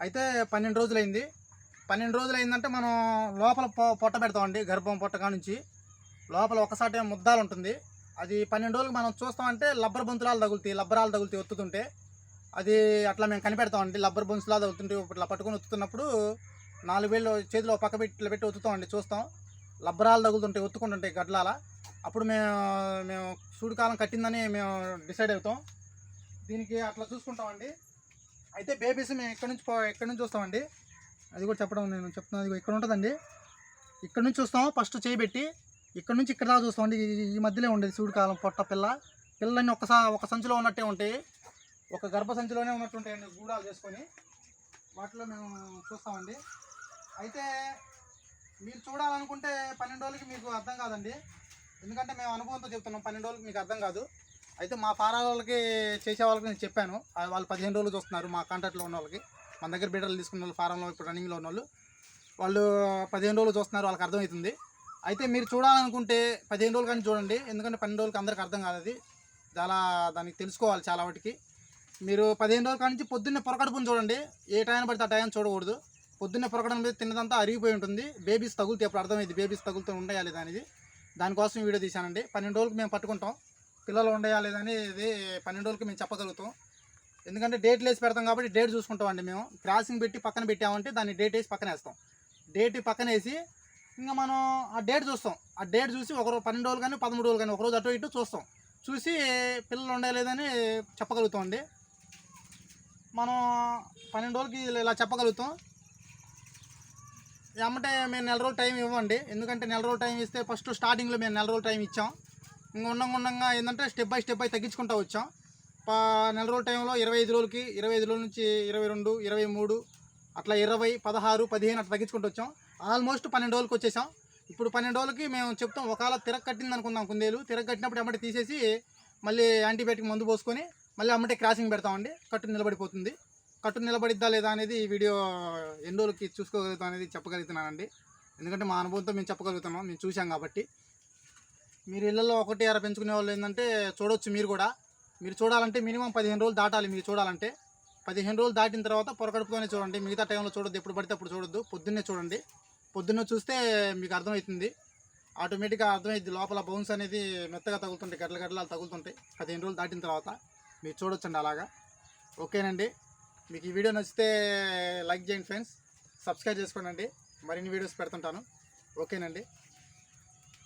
అయితే పన్నెండు రోజులైంది. పన్నెండు రోజులు అయిందంటే మనం లోపల పొ- పొట్ట పెడతామండి గర్భం పొట్ట కానుంచి. లోపల ఒకసారి ముద్దాలు ఉంటుంది అది పన్నెండు రోజులు మనం చూస్తామంటే లబ్బర్ బొంతులాలు తగులుతాయి లబ్బరాలు తగులుతాయి ఒత్తుతుంటే. అది అట్లా మేము కనిపెడతామండి లబ్బర్ బొంతులా తగులుతుంటే ఇట్లా పట్టుకొని ఒత్తుతున్నప్పుడు నాలుగు వేలు చేతిలో పక్క పెట్టి పెట్టి ఒత్తుతామండి చూస్తాం. లబ్బరాలు తగులుతుంటాయి ఒత్తుకుంటుంటాయి గడ్లాల. అప్పుడు మేము మేము సూడికాలం కట్టిందని మేము డిసైడ్ అవుతాం. దీనికి అట్లా చూసుకుంటామండి. అయితే బేబీస్ మేము ఎక్కడి నుంచి పో- ఎక్కడి నుంచి చూస్తామండి? అది కూడా చెప్పడం నేను చెప్తున్నాను అది ఇక్కడ ఉంటుందండి. ఇక్కడ నుంచి చూస్తాం ఫస్ట్ చేయబెట్టి ఇక్కడ నుంచి ఇక్కడ దాకా చూస్తామండి. ఈ- ఈ మధ్యలో ఉండేది సూడికాలం పొట్ట పిల్ల. పిల్లలన్నీ ఒకసా ఒక సంచిలో ఉన్నట్టే ఉంటాయి. ఒక గర్భ సంచిలోనే ఉన్నట్టు ఉంటాయండి గూడాలు చేసుకొని. వాటిలో మేము చూస్తామండి. అయితే మీరు చూడాలనుకుంటే పన్నెండు రోజులకి మీకు అర్థం కాదండి. ఎందుకంటే మేము అనుభవంతో చెప్తున్నాం పన్నెండు రోజులకి మీకు అర్థం కాదు. అయితే మా ఫారాల వాళ్ళకి చేసే వాళ్ళకి నేను చెప్పాను. వాళ్ళు పదిహేను రోజులు చూస్తున్నారు మా కాంటాక్ట్లో ఉన్న వాళ్ళకి. మన దగ్గర బిడ్డలు తీసుకున్న వాళ్ళు ఫారంలో ఇప్పుడు రన్నింగ్లో ఉన్న వాళ్ళు. వాళ్ళు పదిహేను రోజులు చూస్తున్నారు వాళ్ళకి అర్థమవుతుంది. అయితే మీరు చూడాలనుకుంటే పదిహేను రోజులు కానీ చూడండి. ఎందుకంటే పన్నెండు రోజులకి అందరికి అర్థం కాదు అది. చాలా దానికి తెలుసుకోవాలి చాలా వాటికి. మీరు పదిహేను రోజుల కానించి పొద్దున్నే పొరకడుపుని చూడండి. ఏ టైం పడితే ఆ టైం చూడకూడదు. పొద్దున్నే పొరకడం మీద తిన్నదంతా అరిగిపోయి ఉంటుంది. బేబీస్ తగులుతాయి అప్పుడు అర్థమైంది బేబీస్ తగులుతూ ఉండయా లేదా అనేది. దానికోసం వీడియో తీశానండి. పన్నెండు రోజులకు మేము పట్టుకుంటాం. పిల్లలు ఉండయా లేదని ఇది పన్నెండు రోజులకి మేము చెప్పగలుగుతాం. ఎందుకంటే డేట్ వేసి పెడతాం కాబట్టి డేట్ చూసుకుంటాం అండి మేము. క్రాసింగ్ పెట్టి పక్కన పెట్టామంటే దాన్ని డేట్ వేసి పక్కన వేస్తాం. డేట్ పక్కన వేసి ఇంకా మనం ఆ డేట్ చూస్తాం. ఆ డేట్ చూసి ఒక రోజు పన్నెండు రోజులు కానీ పదమూడు రోజులు కానీ ఒక రోజు అటు ఇటు చూస్తాం. చూసి పిల్లలు ఉండలేదని చెప్పగలుగుతాం అండి మనం పన్నెండు రోజులకి ఇలా చెప్పగలుగుతాం. ఏమంటే మేము నెల రోజులు టైం ఇవ్వండి. ఎందుకంటే నెల రోజులు టైం ఇస్తే ఫస్ట్ స్టార్టింగ్లో మేము నెల రోజులు టైం ఇచ్చాం. ఇంకా ఉండంగా ఉండంగా ఏంటంటే స్టెప్ బై స్టెప్ బై తగ్గించుకుంటూ వచ్చాం. పా నెల రోజుల టైంలో ఇరవై ఐదు రోజులకి ఇరవై ఐదు రోజుల నుంచి ఇరవై రెండు ఇరవై మూడు అట్లా ఇరవై పదహారు పదిహేను అట్లా తగ్గించుకుంటూ వచ్చాం. ఆల్మోస్ట్ పన్నెండు రోజులకి వచ్చేసాం. ఇప్పుడు పన్నెండు రోజులకి మేము చెప్తాం ఒకవేళ తిరగ కట్టింది అనుకుందాం కుందేలు. తిరగ కట్టినప్పుడు అమ్మటి తీసేసి మళ్ళీ యాంటీబయాటిక్ మందు పోసుకొని మళ్ళీ అమ్మటే క్రాసింగ్ పెడతామండి. కట్టు నిలబడిపోతుంది. కట్టు నిలబడిద్దా లేదా అనేది ఈ వీడియో ఎన్ని రోజులకి చూసుకోగలుగుతాం అనేది చెప్పగలుగుతున్నానండి. ఎందుకంటే మా అనుభవంతో మేము చెప్పగలుగుతున్నాం. మేము చూసాం కాబట్టి. మీరు ఇళ్ళల్లో ఒకటి అర పెంచుకునే వాళ్ళు ఏంటంటే చూడొచ్చు మీరు కూడా. మీరు చూడాలంటే మినిమం పదిహేను రోజులు దాటాలి మీరు చూడాలంటే. పదిహేను రోజులు దాటిన తర్వాత పొరకడుపుతోనే చూడండి. మిగతా టైంలో చూడొద్దు. ఎప్పుడు పడితే అప్పుడు చూడొద్దు. పొద్దున్నే చూడండి. పొద్దున్నే చూస్తే మీకు అర్థమవుతుంది. ఆటోమేటిక్గా అర్థమైంది లోపల బౌన్స్ అనేది మెత్తగా తగులుతుంటాయి. గడ్డల గడ్డలు తగులుతుంటాయి. పదిహేను రోజులు దాటిన తర్వాత మీరు చూడొచ్చండి అలాగా. ఓకేనండి. మీకు ఈ వీడియో నచ్చితే లైక్ చేయండి ఫ్రెండ్స్. సబ్స్క్రైబ్ చేసుకోండి మరిన్ని వీడియోస్ పెడుతుంటాను. ఓకేనండి.